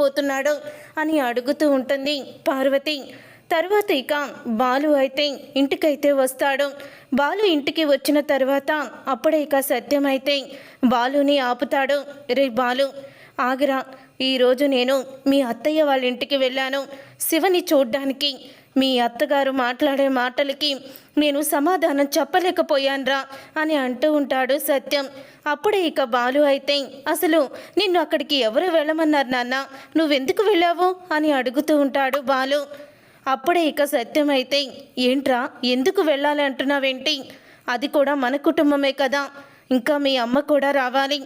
పోతున్నాడు అని అడుగుతూ ఉంటుంది పార్వతి. తర్వాత ఇక బాలు అయితే ఇంటికైతే వస్తాడు. బాలు ఇంటికి వచ్చిన తర్వాత అప్పుడే ఇక సత్యం అయితే బాలుని ఆపుతాడు. రే బాలు ఆగరా. ఈరోజు నేను మీ అత్తయ్య వాళ్ళ ఇంటికి వెళ్ళాను. శివని చూడ్డానికి మీ అత్తగారు మాట్లాడే మాటలకి నేను సమాధానం చెప్పలేకపోయాన్రా అని అంటూ ఉంటాడు సత్యం. అప్పుడే ఇక బాలు అయితే అసలు నిన్ను అక్కడికి ఎవరు వెళ్ళమన్నారు నాన్న? నువ్వెందుకు వెళ్ళావు? అని అడుగుతూ ఉంటాడు బాలు. అప్పుడే ఇక సత్యం అయితే ఏంట్రా ఎందుకు వెళ్ళాలి అంటున్నావేంటి అది కూడా మన కుటుంబమే కదా. ఇంకా మీ అమ్మ కూడా రావాలి.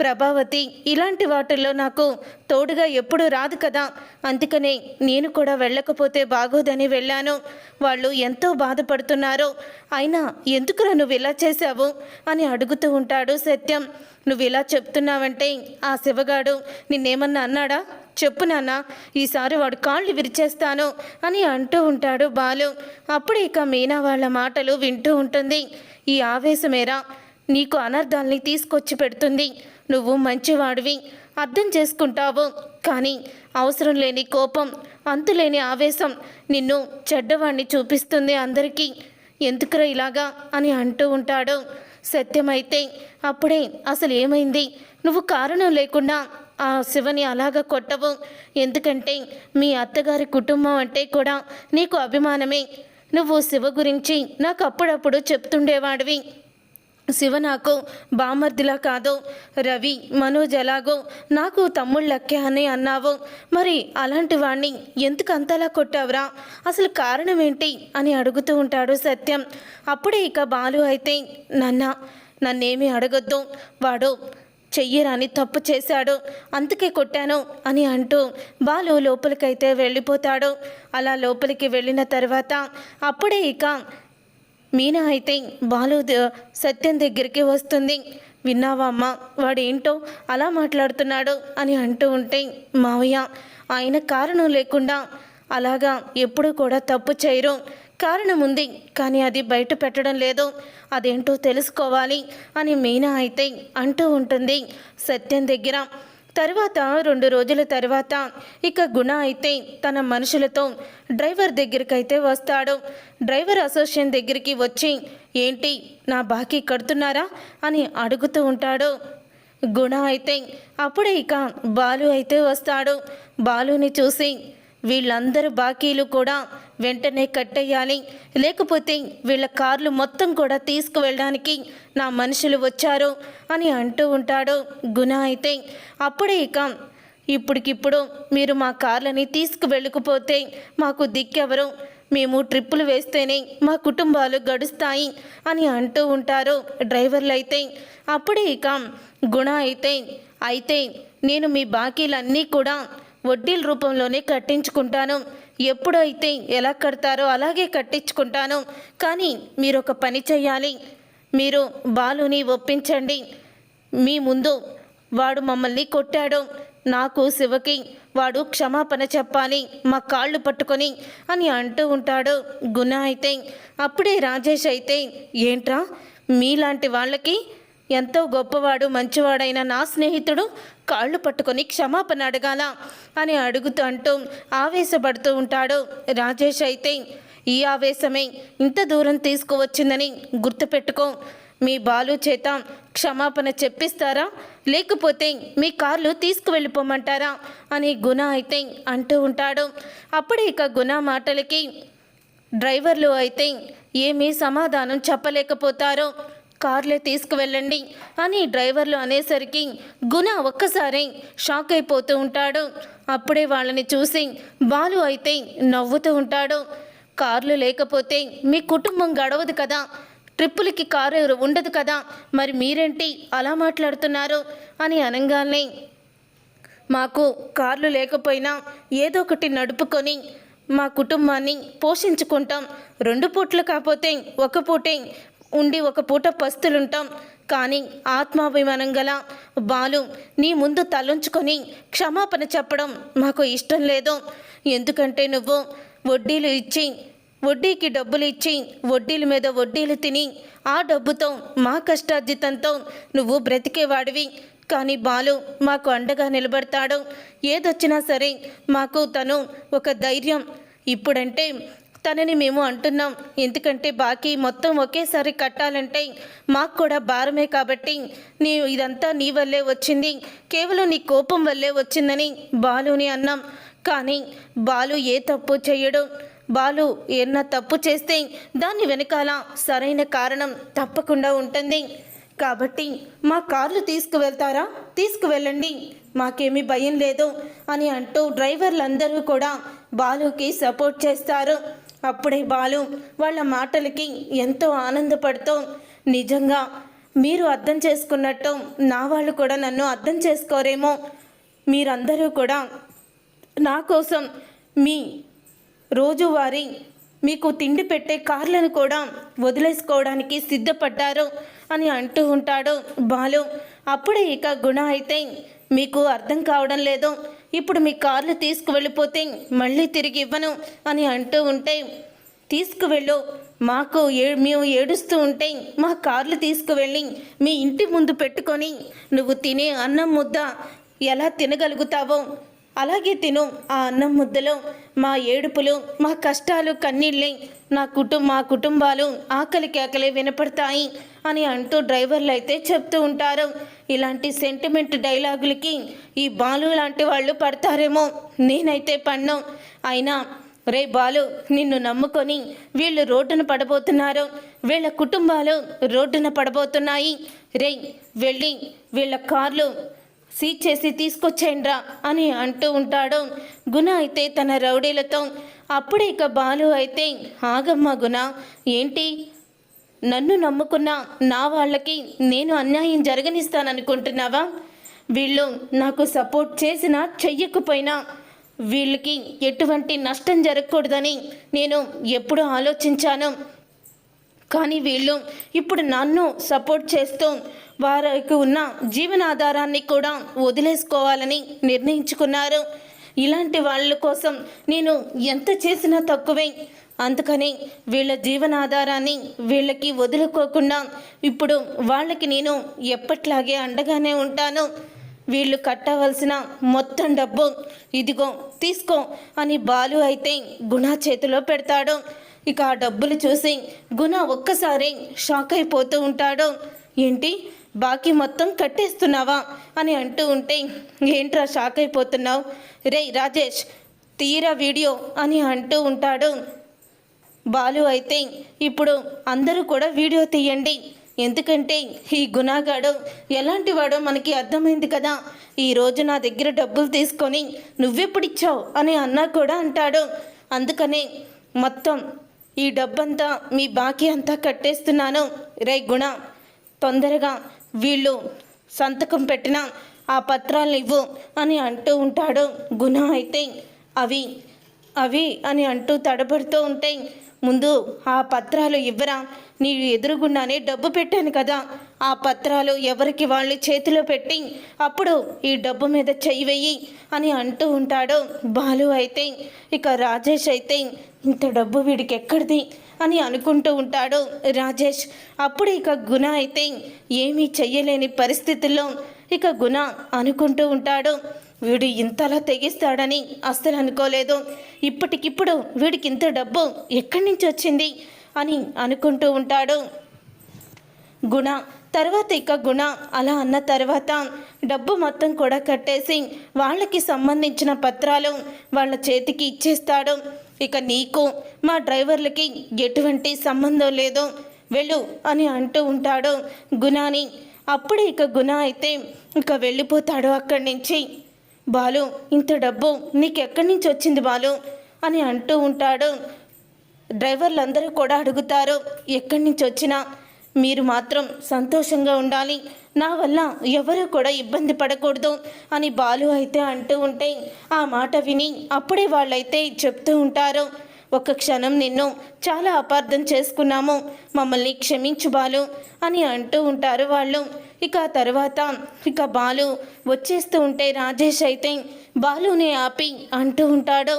ప్రభావతి ఇలాంటి వాటిల్లో నాకు తోడుగా ఎప్పుడు రాదు కదా. అందుకనే నేను కూడా వెళ్ళకపోతే బాగోదని వెళ్ళాను. వాళ్ళు ఎంతో బాధపడుతున్నారు. అయినా ఎందుకురా నువ్వు ఇలా చేశావు అని అడుగుతూ ఉంటాడు సత్యం. నువ్వు ఇలా చెప్తున్నావంటే ఆ శివగాడు నిన్నేమన్నా అన్నాడా? చెప్పు నాన్న ఈసారి వాడు కాళ్ళు విరిచేస్తాను అని అంటూ ఉంటాడు బాలు. అప్పుడు ఇక మీనా వాళ్ళ మాటలు వింటూ ఉంటుంది. ఈ ఆవేశమేరా? నీకు అనర్థాల్ని తీసుకొచ్చి పెడుతుంది. నువ్వు మంచివాడివి. అర్థం చేసుకుంటావు. కానీ అవసరం లేని కోపం అంతులేని ఆవేశం నిన్ను చెడ్డవాణ్ణి చూపిస్తుంది అందరికీ. ఎందుకురా ఇలాగా అని అంటూ ఉంటాడు. సత్యమైతే అప్పుడే అసలు ఏమైంది? నువ్వు కారణం లేకుండా ఆ శివని అలాగా కొట్టవు. ఎందుకంటే మీ అత్తగారి కుటుంబం అంటే కూడా నీకు అభిమానమే. నువ్వు శివ గురించి నాకు అప్పుడప్పుడు చెప్తుండేవాడివి. శివ నాకు బామర్దిలా కాదు. రవి మనోజ్ ఎలాగో నాకు తమ్ముళ్ళక్కే అని అన్నావు. మరి అలాంటి వాణ్ణి ఎందుకు అంతలా కొట్టావురా? అసలు కారణం ఏంటి? అని అడుగుతూ ఉంటాడు సత్యం. అప్పుడే ఇక బాలు అయితే నన్న నన్నేమీ అడగొద్దు. వాడు చెయ్యరాని తప్పు చేశాడు. అందుకే కొట్టాను అని అంటూ బాలు లోపలికైతే వెళ్ళిపోతాడు. అలా లోపలికి వెళ్ళిన తర్వాత అప్పుడే ఇక మీనా అయితే బాలు సత్యం దగ్గరికి వస్తుంది. విన్నావా అమ్మ? వాడేంటో అలా మాట్లాడుతున్నాడు అని అంటూ ఉంటే మావయ్య ఆయన కారణం లేకుండా అలాగా ఎప్పుడూ కూడా తప్పు చేయరు. కారణం ఉంది కానీ అది బయట పెట్టడం లేదు. అదేంటో తెలుసుకోవాలి అని మీనా అయితే అంటూ ఉంటుంది. సత్యం దగ్గర తర్వాత రెండు రోజుల తర్వాత ఇక గుణ అయితే తన మనుషులతో డ్రైవర్ దగ్గరికి అయితే వస్తాడు. డ్రైవర్ అసోసియేషన్ దగ్గరికి వచ్చి ఏంటి నా బాకీ కడుతున్నారా? అని అడుగుతూ ఉంటాడు. గుణ అయితే అప్పుడే ఇక బాలు అయితే వస్తాడు. బాలుని చూసి వీళ్ళందరూ బాకీలు కూడా వెంటనే కట్టేయాలి. లేకపోతే వీళ్ళ కార్లు మొత్తం కూడా తీసుకువెళ్ళడానికి నా మనుషులు వచ్చారు అని అంటూ ఉంటాడు గుణ అయితే. అప్పుడే ఇక ఇప్పటికిప్పుడు మీరు మా కార్లని తీసుకువెళ్ళకపోతే మాకు దిక్కెవరు? మేము ట్రిప్పులు వేస్తేనే మా కుటుంబాలు గడుస్తాయి అని అంటూ ఉంటారు డ్రైవర్లు అయితే అప్పుడే ఇక గుణ అయితే అయితే నేను మీ బాకీలన్నీ కూడా వడ్డీల రూపంలోనే కట్టించుకుంటాను. ఎప్పుడైతే ఎలా కడతారో అలాగే కట్టించుకుంటాను. కానీ మీరు ఒక పని చేయాలి మీరు బాలుని ఒప్పించండి. మీ ముందు వాడు మమ్మల్ని కొట్టాడు. నాకు శివకి వాడు క్షమాపణ చెప్పాలి. మా కాళ్ళు పట్టుకొని అని అంటూ ఉంటాడు. గుణ అయితే అప్పుడే రాజేష్ అయితే ఏంట్రా? మీలాంటి వాళ్ళకి ఎంతో గొప్పవాడు మంచివాడైన నా స్నేహితుడు కాళ్ళు పట్టుకొని క్షమాపణ అడగాల అని అడుగుతూ అంటూ ఆవేశపడుతూ ఉంటాడు రాజేష్ అయితే ఈ ఆవేశమే ఇంత దూరం తీసుకువచ్చిందని గుర్తుపెట్టుకో. మీ బాలు చేత క్షమాపణ చెప్పిస్తారా? లేకపోతే మీ కార్లు తీసుకువెళ్ళిపోమంటారా? అని గుణ అయితే అంటూ ఉంటాడు. అప్పుడే ఇక గుణ మాటలకి డ్రైవర్లు అయితే ఏమీ సమాధానం చెప్పలేకపోతారో. కార్లే తీసుకువెళ్ళండి అని డ్రైవర్లు అనేసరికి గుణ ఒక్కసారి షాక్ అయిపోతూ ఉంటాడు. అప్పుడే వాళ్ళని చూసి బాలు అయితే నవ్వుతూ ఉంటాడు. కార్లు లేకపోతే మీ కుటుంబం గడవదు కదా. ట్రిప్పులకి కారు ఉండదు కదా. మరి మీరేంటి అలా మాట్లాడుతున్నారు? అని అనగానే మాకు కార్లు లేకపోయినా ఏదో ఒకటి నడుపుకొని మా కుటుంబాన్ని పోషించుకుంటాం. రెండు పూట్లు కాకపోతే ఒక పూటే ఉండి ఒక పూట పస్తులుంటాం. కానీ ఆత్మాభిమానం గల బాలు నీ ముందు తలంచుకొని క్షమాపణ చెప్పడం మాకు ఇష్టం లేదు. ఎందుకంటే నువ్వు వడ్డీలు ఇచ్చి వడ్డీకి డబ్బులు ఇచ్చి వడ్డీల మీద వడ్డీలు తిని ఆ డబ్బుతో మా కష్టార్జితంతో నువ్వు బ్రతికేవాడివి. కానీ బాలు మాకు అండగా నిలబడతాడు. ఏదొచ్చినా సరే మాకు తను ఒక ధైర్యం. ఇప్పుడంటే తనని మేము అంటున్నాం. ఎందుకంటే బాకీ మొత్తం ఒకేసారి కట్టాలంటే మాకు కూడా భారమే కాబట్టి నీ ఇదంతా నీ వల్లే వచ్చింది. కేవలం నీ కోపం వల్లే వచ్చిందని బాలుని అన్నాం. కానీ బాలు ఏ తప్పు చేయడు? బాలు ఏమన్నా తప్పు చేస్తే దాని వెనకాల సరైన కారణం తప్పకుండా ఉంటుంది. కాబట్టి మా కార్లు తీసుకువెళ్తారా? తీసుకువెళ్ళండి. మాకేమీ భయం లేదు అని అంటూ డ్రైవర్లందరూ కూడా బాలుకి సపోర్ట్ చేస్తారు. అప్పుడే బాలు వాళ్ళ మాటలకి ఎంతో ఆనందపడుతూ. నిజంగా మీరు అర్థం చేసుకున్నట్టు నా వాళ్ళు కూడా నన్ను అర్థం చేసుకోరేమో. మీరందరూ కూడా నా కోసం మీ రోజువారీ మీకు తిండి పెట్టే కార్లను కూడా వదిలేసుకోవడానికి సిద్ధపడ్డారు అని అంటూ ఉంటాడు బాలు. అప్పుడే ఇక గుణ అయితే మీకు అర్థం కావడం లేదు. ఇప్పుడు మీ కార్లు తీసుకువెళ్ళిపోతే మళ్ళీ తిరిగి ఇవ్వను అని అంటూ ఉంటే తీసుకువెళ్ళు. మాకు ఏ మేము ఏడుస్తూ ఉంటే మా కార్లు తీసుకువెళ్ళి మీ ఇంటి ముందు పెట్టుకొని నువ్వు తినే అన్నం ముద్ద ఎలా తినగలుగుతావో అలాగే తిను. ఆ అన్నం ముద్దలో మా ఏడుపులు మా కష్టాలు కన్నీళ్ళే నా కుటుంబ మా కుటుంబాలు ఆకలి కేకలే వినపడతాయి అని అంటూ డ్రైవర్లు అయితే చెప్తూ ఉంటారు. ఇలాంటి సెంటిమెంట్ డైలాగులకి ఈ బాలు లాంటి వాళ్ళు పడతారేమో నేనైతే పన్ను. అయినా రే బాలు నిన్ను నమ్ముకొని వీళ్ళు రోడ్డున పడబోతున్నారు. వీళ్ళ కుటుంబాలు రోడ్డున పడబోతున్నాయి. రే వెళ్ళి వీళ్ళ కార్లు సీజ్ చేసి తీసుకొచ్చేయండ్రా అని అంటూ ఉంటాడు. గుణ అయితే తన రౌడీలతో అప్పుడే ఇక బాలు అయితే ఆగమ్మ గుణ ఏంటి? నన్ను నమ్ముకున్న నా వాళ్ళకి నేను అన్యాయం జరగనిస్తాననుకుంటున్నావా? వీళ్ళు నాకు సపోర్ట్ చేసినా చెయ్యకపోయినా వీళ్ళకి ఎటువంటి నష్టం జరగకూడదని నేను ఎప్పుడు ఆలోచించాను. కానీ వీళ్ళు ఇప్పుడు నన్ను సపోర్ట్ చేస్తూ వారికి ఉన్న జీవనాధారాన్ని కూడా వదిలేసుకోవాలని నిర్ణయించుకున్నారు. ఇలాంటి వాళ్ళ కోసం నేను ఎంత చేసినా తక్కువే. అందుకని వీళ్ళ జీవనాధారాన్ని వీళ్ళకి వదులుకోకుండా ఇప్పుడు వాళ్ళకి నేను ఎప్పట్లాగే అండగానే ఉంటాను. వీళ్ళు కట్టవలసిన మొత్తం డబ్బు ఇదిగో తీసుకో అని బాలు అయితే గుణ చేతిలో పెడతాడు. ఇక ఆ డబ్బులు చూసి గుణ ఒక్కసారి షాక్ అయిపోతూ ఉంటాడు. ఏంటి? బాకీ మొత్తం కట్టేస్తున్నావా? అని అంటూ ఉంటే ఏంట్రా షాక్ అయిపోతున్నావు? రే రాజేష్ తీరా వీడియో అని అంటూ ఉంటాడు. బాలు అయితే ఇప్పుడు అందరూ కూడా వీడియో తీయండి. ఎందుకంటే ఈ గుణాగాడు ఎలాంటి వాడో మనకి అర్థమైంది కదా. ఈరోజు నా దగ్గర డబ్బులు తీసుకొని నువ్వెప్పుడిచ్చావు అని అన్నా కూడా అంటాడు. అందుకనే మొత్తం ఈ డబ్బంతా మీ బాకీ అంతా కట్టేస్తున్నాను. రే గుణ తొందరగా వీళ్ళు సంతకం పెట్టిన ఆ పత్రాలు ఇవ్వు అని అంటూ ఉంటాడు. గుణ అయితే అవి అవి అని అంటూ తడబడుతూ ఉంటాయి. ముందు ఆ పత్రాలు ఇవ్వరా? నీ ఎదురుగుండానే డబ్బు పెట్టాను కదా. ఆ పత్రాలు ఎవరికి వాళ్ళు చేతిలో పెట్టి అప్పుడు ఈ డబ్బు మీద చెయ్యి వెయ్యి అని అంటూ ఉంటాడు బాలు అయితే. ఇక రాజేష్ అయితే ఇంత డబ్బు వీడికి ఎక్కడిది? అని అనుకుంటూ ఉంటాడు రాజేష్. అప్పుడు ఇక గుణ అయితే ఏమీ చెయ్యలేని పరిస్థితుల్లో. ఇక గుణ అనుకుంటూ ఉంటాడు వీడు ఇంతలా తెగిస్తాడని అస్సలు అనుకోలేదు. ఇప్పటికిప్పుడు వీడికి ఇంత డబ్బు ఎక్కడి నుంచి వచ్చింది అని అనుకుంటూ ఉంటాడు. గుణ తర్వాత ఇక గుణ. అలా అన్న తర్వాత డబ్బు మొత్తం కూడా కట్టేసి వాళ్ళకి సంబంధించిన పత్రాలు వాళ్ళ చేతికి ఇచ్చేస్తాడు. ఇక నీకు మా డ్రైవర్లకి ఎటువంటి సంబంధం లేదు. వెళ్ళు అని అంటూ ఉంటాడు గుణాని. అప్పుడు ఇక గుణ అయితే ఇక వెళ్ళిపోతాడు అక్కడి నుంచి. బాలు ఇంత డబ్బు నీకెక్కడి నుంచి వచ్చింది బాలు? అని అంటూ ఉంటాడు. డ్రైవర్లందరూ కూడా అడుగుతారు ఎక్కడి నుంచి వచ్చినా? మీరు మాత్రం సంతోషంగా ఉండాలి. నా వల్ల ఎవరు కూడా ఇబ్బంది పడకూడదు అని బాలు అయితే అంటూ ఉంటే ఆ మాట విని అప్పుడే వాళ్ళైతే చెప్తూ ఉంటారు. ఒక క్షణం నిన్ను చాలా అపార్థం చేసుకున్నాము. మమ్మల్ని క్షమించు బాలు అని అంటూ ఉంటారు వాళ్ళు. ఇక ఆ తర్వాత ఇక బాలు వచ్చేస్తూ ఉంటే రాజేష్ అయితే బాలుని ఆపి అంటూ ఉంటాడు.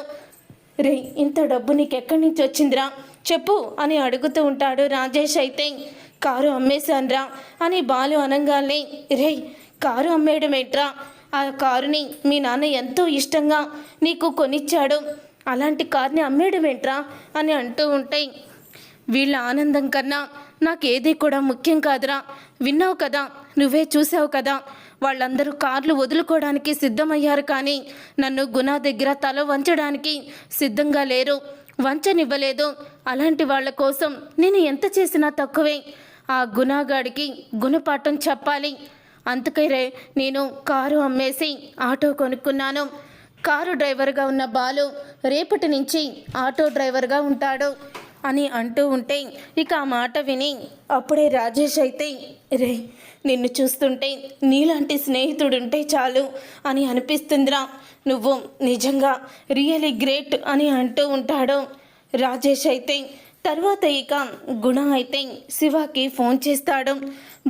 రే ఇంత డబ్బు నీకు ఎక్కడి నుంచి వచ్చిందిరా? చెప్పు అని అడుగుతూ ఉంటాడు రాజేష్ అయితే. కారు అమ్మేశాన్రా అని బాలు అనగానే రే కారు అమ్మేయడం ఏంట్రా ఆ కారుని మీ నాన్న ఎంతో ఇష్టంగా నీకు కొనిచ్చాడు. అలాంటి కార్ని అమ్మేయడం ఏంట్రా అని అంటూ ఉంటాయి వీళ్ళ ఆనందం కన్నా నాకేది కూడా ముఖ్యం కాదురా. విన్నావు కదా నువ్వే చూసావు కదా వాళ్ళందరూ కార్లు వదులుకోవడానికి సిద్ధమయ్యారు కానీ నన్ను గుణా దగ్గర తల వంచడానికి సిద్ధంగా లేరు. వంచనివ్వలేదు. అలాంటి వాళ్ళ కోసం నేను ఎంత చేసినా తక్కువే. ఆ గుణాగాడికి గుణపాఠం చెప్పాలి. అందుకరే నేను కారు అమ్మేసి ఆటో కొనుక్కున్నాను. కారు డ్రైవర్గా ఉన్న బాలు రేపటి నుంచి ఆటో డ్రైవర్గా ఉంటాడు అని అంటూ ఉంటే ఇక ఆ మాట విని అప్పుడే రాజేష్ అయితే రే నిన్ను చూస్తుంటే నీలాంటి స్నేహితుడుంటే చాలు అని అనిపిస్తుందిరా. నువ్వు నిజంగా రియలీ గ్రేట్ అని అంటూ ఉంటాడు రాజేష్ అయితే. తర్వాత ఇక గుణ అయితే శివకి ఫోన్ చేస్తాడు.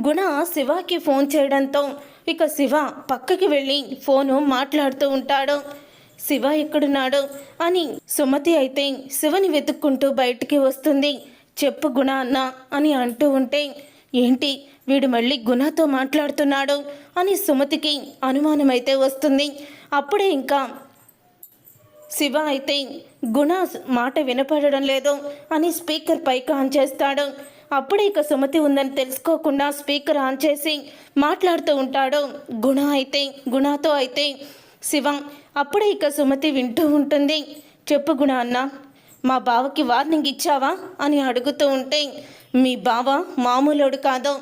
గుణ శివకి ఫోన్ చేయడంతో ఇక శివ పక్కకి వెళ్ళి ఫోను మాట్లాడుతూ ఉంటాడు. శివ ఎక్కడున్నాడు అని సుమతి అయితే శివని వెతుక్కుంటూ బయటికి వస్తుంది. చెప్పు గుణ అన్న అని అంటూ ఉంటే ఏంటి వీడు మళ్ళీ గుణతో మాట్లాడుతున్నాడు అని సుమతికి అనుమానమైతే వస్తుంది. అప్పుడే ఇంకా శివ అయితే గుణ మాట వినపడడం లేదు అని స్పీకర్ పైకి ఆన్ చేస్తాడు. అప్పుడే ఇక సుమతి ఉందని తెలుసుకోకుండా స్పీకర్ ఆన్ చేసి మాట్లాడుతూ ఉంటాడు. గుణ అయితే గుణతో అయితే శివ అప్పుడే ఇక సుమతి వింటూ ఉంటుంది. చెప్పు గుణ అన్న మా బావకి వార్నింగ్ ఇచ్చావా అని అడుగుతూ ఉంటే మీ బావ మామూలోడు కాదు.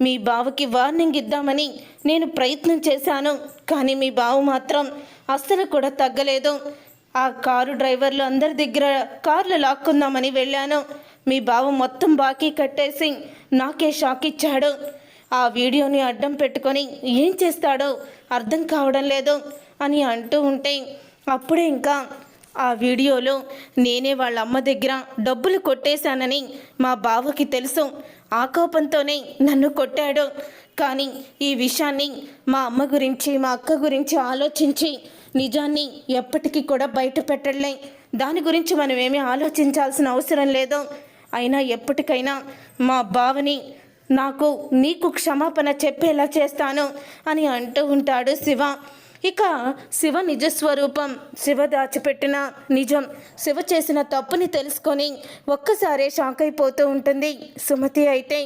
మీ బావకి వార్నింగ్ ఇద్దామని నేను ప్రయత్నం చేశాను కానీ మీ బావ మాత్రం అస్సలు కూడా తగ్గలేదు. ఆ కారు డ్రైవర్లు అందరి దగ్గర కార్లు లాక్కుందామని వెళ్ళాను. మీ బావ మొత్తం బాకీ కట్టేసి నాకే షాక్ ఇచ్చాడు. ఆ వీడియోని అడ్డం పెట్టుకొని ఏం చేస్తాడో అర్థం కావడం లేదు అని అంటూ ఉంటే అప్పుడే ఇంకా ఆ వీడియోలో నేనే వాళ్ళ అమ్మ దగ్గర డబ్బులు కొట్టేశానని మా బావకి తెలుసు. ఆ కోపంతోనే నన్ను కొట్టాడు. కానీ ఈ విషయాన్ని మా అమ్మ గురించి మా అక్క గురించి ఆలోచించి నిజాన్ని ఎప్పటికీ కూడా బయట పెట్టలే దాని గురించి మనం ఏమీ ఆలోచించాల్సిన అవసరం లేదు. అయినా ఎప్పటికైనా మా బావని నాకు నీకు క్షమాపణ చెప్పేలా చేస్తాను అని అంటూ ఉంటాడు శివ. ఇక శివ నిజస్వరూపం శివ దాచిపెట్టిన నిజం శివ చేసిన తప్పుని తెలుసుకొని ఒక్కసారే షాక్ అయిపోతూ ఉంటుంది సుమతి అయితే.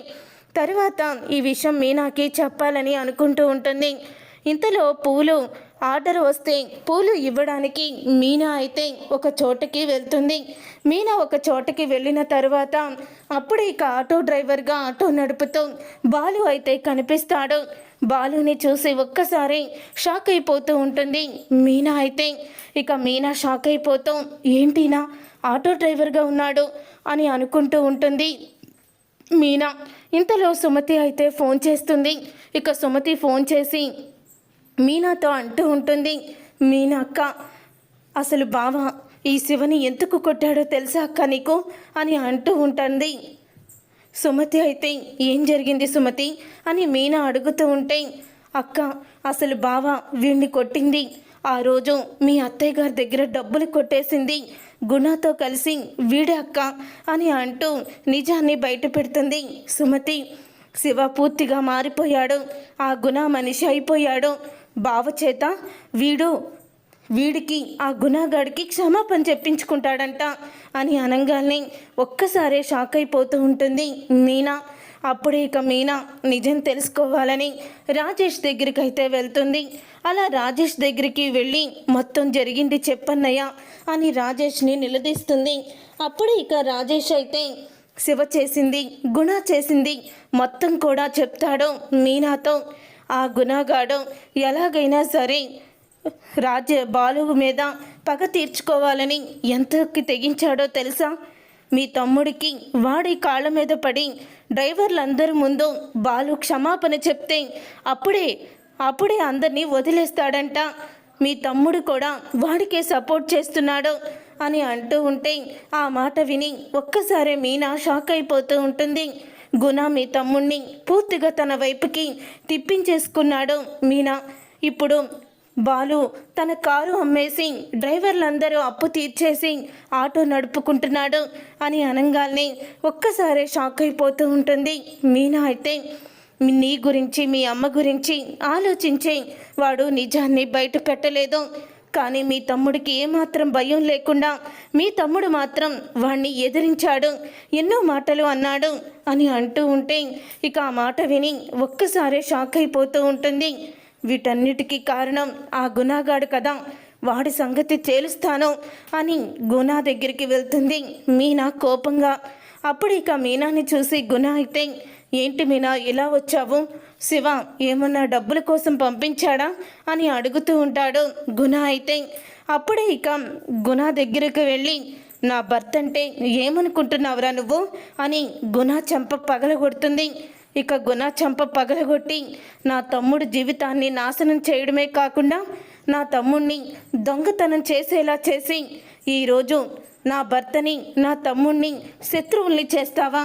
తర్వాత ఈ విషయం మీనాకి చెప్పాలని అనుకుంటూ ఉంటుంది. ఇంతలో పూలు ఆర్డర్ వస్తే పూలు ఇవ్వడానికి మీనా అయితే ఒక చోటకి వెళ్తుంది. మీనా ఒక చోటకి వెళ్ళిన తర్వాత అప్పుడే ఇక ఆటో డ్రైవర్గా ఆటో నడుపుతూ బాలు అయితే కనిపిస్తాడు. బాలుని చూసి ఒక్కసారి షాక్ అయిపోతూ ఉంటుంది. మీనా అయితే ఇక మీనా షాక్ అయిపోతూ ఏంటినా ఆటో డ్రైవర్గా ఉన్నాడు అని అనుకుంటూ ఉంటుంది. మీనా ఇంతలో సుమతి అయితే ఫోన్ చేస్తుంది. ఇక సుమతి ఫోన్ చేసి మీనాతో అంటూ ఉంటుంది మీనా అక్క అసలు బావ ఈ శివని ఎందుకు కొట్టాడో తెలుసా అక్క నీకు? అని అంటూ ఉంటుంది. సుమతి అయితే ఏం జరిగింది సుమతి? అని మీనా అడుగుతూ ఉంటే అక్క అసలు బావ వీణ్ణి కొట్టింది. ఆ రోజు మీ అత్తయ్య గారి దగ్గర డబ్బులు కొట్టేసింది. గుణతో కలిసి వీడే అక్క అని అంటూ నిజాన్ని బయట పెడుతుంది. సుమతి శివ పూర్తిగా మారిపోయాడు. ఆ గుణ మనిషి అయిపోయాడు. బావచేత వీడు వీడికి ఆ గుణగాడికి క్షమాపణ చెప్పించుకుంటాడంట అని అనగానే ఒక్కసారే షాక్ అయిపోతూ ఉంటుంది మీనా. అప్పుడే ఇక మీనా నిజం తెలుసుకోవాలని రాజేష్ దగ్గరికి అయితే వెళ్తుంది. అలా రాజేష్ దగ్గరికి వెళ్ళి మొత్తం జరిగింది చెప్పన్నయ్య అని రాజేష్ని నిలదీస్తుంది. అప్పుడే ఇక రాజేష్ అయితే శివ చేసింది గుణ చేసింది మొత్తం కూడా చెప్తాడు మీనాతో. ఆ గుణగాడు ఎలాగైనా సరే రాజ్య బాలు మీద పగ తీర్చుకోవాలని ఎంతకి తెగించాడో తెలుసా? మీ తమ్ముడికి వాడి కాళ్ళ మీద పడి డ్రైవర్లందరి ముందు బాలు క్షమాపణ చెప్తే అప్పుడే అప్పుడే అందరినీ వదిలేస్తాడంట. మీ తమ్ముడు కూడా వాడికే సపోర్ట్ చేస్తున్నాడు అని అంటూ ఉంటే ఆ మాట విని ఒక్కసారి మీనా షాక్ అయిపోతూ ఉంటుంది. గుణ మీ తమ్ముణ్ణి పూర్తిగా తన వైపుకి తిప్పించేసుకున్నాడు మీనా. ఇప్పుడు బాలు తన కారు అమ్మేసి డ్రైవర్లందరూ అప్పు తీర్చేసి ఆటో నడుపుకుంటున్నాడు అని అనగానే ఒక్కసారే షాక్ అయిపోతూ ఉంటుంది మీనా అయితే. నీ గురించి మీ అమ్మ గురించి ఆలోచించి వాడు నిజాన్ని బయట పెట్టలేదు. కానీ మీ తమ్ముడికి ఏమాత్రం భయం లేకుండా మీ తమ్ముడు మాత్రం వాణ్ణి ఎదిరించాడు. ఎన్నో మాటలు అన్నాడు అని అంటూ ఉంటే ఇక ఆ మాట విని ఒక్కసారే షాక్ అయిపోతూ ఉంటుంది. వీటన్నిటికీ కారణం ఆ గుణాగాడు కదా. వాడి సంగతి తేలుస్తాను అని గుణా దగ్గరికి వెళ్తుంది. మీనా కోపంగా. అప్పుడు ఇక మీనాని చూసి గుణ అయితే ఏంటి మీనా ఇలా వచ్చావు? శివ ఏమన్నా డబ్బుల కోసం పంపించాడా అని అడుగుతూ ఉంటాడు గుణ అయితే. అప్పుడే ఇక గుణ దగ్గరకు వెళ్ళి నా భర్త అంటే ఏమనుకుంటున్నావురా నువ్వు అని గుణ చెంప పగలగొడుతుంది. ఇక గుణ చెంప పగలగొట్టి నా తమ్ముడు జీవితాన్ని నాశనం చేయడమే కాకుండా నా తమ్ముణ్ణి దొంగతనం చేసేలా చేసి ఈరోజు నా భర్తని నా తమ్ముణ్ణి శత్రువుల్ని చేస్తావా?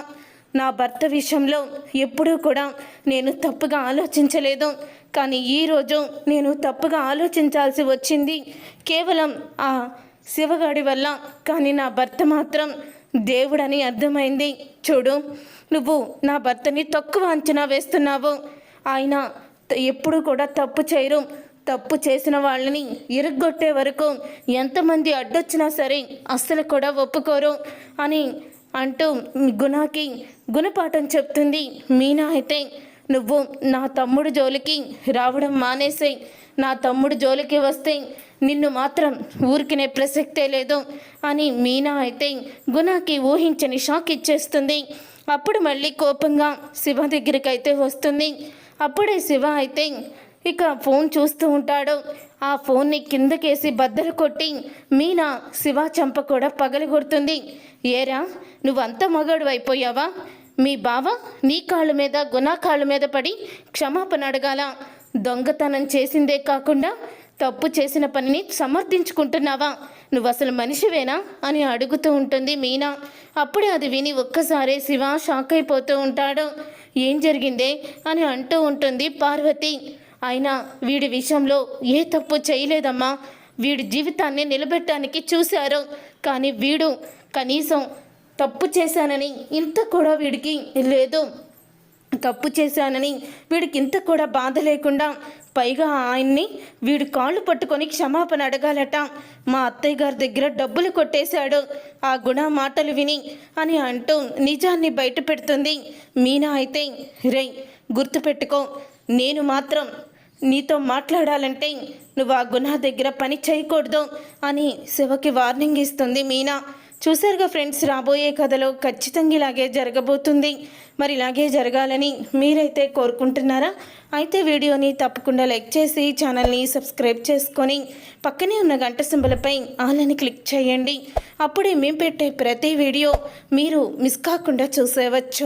నా భర్త విషయంలో ఎప్పుడూ కూడా నేను తప్పుగా ఆలోచించలేదు. కానీ ఈరోజు నేను తప్పుగా ఆలోచించాల్సి వచ్చింది. కేవలం ఆ శివగాడి వల్ల. కానీ నా భర్త మాత్రం దేవుడని అర్థమైంది. చూడు నువ్వు నా భర్తని తక్కువ అంచనా వేస్తున్నావు. ఆయన ఎప్పుడు కూడా తప్పు చేయరు. తప్పు చేసిన వాళ్ళని ఇరుగ్గొట్టే వరకు ఎంతమంది అడ్డొచ్చినా సరే అస్సలు కూడా ఒప్పుకోరు అని అంటూ గుణాకి గుణపాఠం చెప్తుంది. మీనా అయితే నువ్వు నా తమ్ముడు జోలికి రావడం మానేసేయ్ నా తమ్ముడు జోలికి వస్తే నిన్ను మాత్రం ఊరికినే ప్రసక్తే లేదు అని మీనా అయితే గుణాకి ఊహించని షాక్ ఇచ్చేస్తుంది. అప్పుడు మళ్ళీ కోపంగా శివ దగ్గరికి అయితే వస్తుంది. అప్పుడే శివ అయితే ఇక ఫోన్ చూస్తూ ఉంటాడు. ఆ ఫోన్ని కిందకేసి బద్దలు కొట్టి మీనా శివ చంప కూడా పగలగొడుతుంది ఏరా నువ్వంత మగాడు అయిపోయావా? మీ బావ నీ కాళ్ళ మీద గుణా కాళ్ళ మీద పడి క్షమాపణ అడగాల. దొంగతనం చేసిందే కాకుండా తప్పు చేసిన పనిని సమర్థించుకుంటున్నావా? నువ్వు అసలు మనిషివేనా? అని అడుగుతూ ఉంటుంది మీనా. అప్పుడే అది విని ఒక్కసారే శివ షాక్ అయిపోతూ ఉంటాడు. ఏం జరిగిందే? అని అంటూ ఉంటుంది పార్వతి. అయినా వీడి విషయంలో ఏ తప్పు చేయలేదమ్మా. వీడి జీవితాన్ని నిలబెట్టడానికి చూశారు. కానీ వీడు కనీసం తప్పు చేశానని ఇంత కూడా వీడికి లేదు. తప్పు చేశానని వీడికి ఇంత కూడా బాధ లేకుండా పైగా ఆయన్ని వీడు కాళ్ళు పట్టుకొని క్షమాపణ అడగాలట. మా అత్తయ్య గారి దగ్గర డబ్బులు కొట్టేశాడు. ఆ గుణ మాటలు విని అని అంటూ నిజాన్ని బయట పెడుతుంది. మీనా అయితే రే గుర్తుపెట్టుకో. నేను మాత్రం నీతో మాట్లాడాలంటే నువ్వు ఆ గుణ దగ్గర పని చేయకూడదు అని శివకి వార్నింగ్ ఇస్తుంది మీనా. చూసారుగా ఫ్రెండ్స్ రాబోయే కథలో ఖచ్చితంగా ఇలాగే జరగబోతుంది. మరి ఇలాగే జరగాలని మీరైతే కోరుకుంటున్నారా? అయితే వీడియోని తప్పకుండా లైక్ చేసి ఛానల్ని సబ్స్క్రైబ్ చేసుకొని పక్కనే ఉన్న గంట సింబలపై ఆలని క్లిక్ చేయండి. అప్పుడే మేము పెట్టే ప్రతి వీడియో మీరు మిస్ కాకుండా చూసేవచ్చు.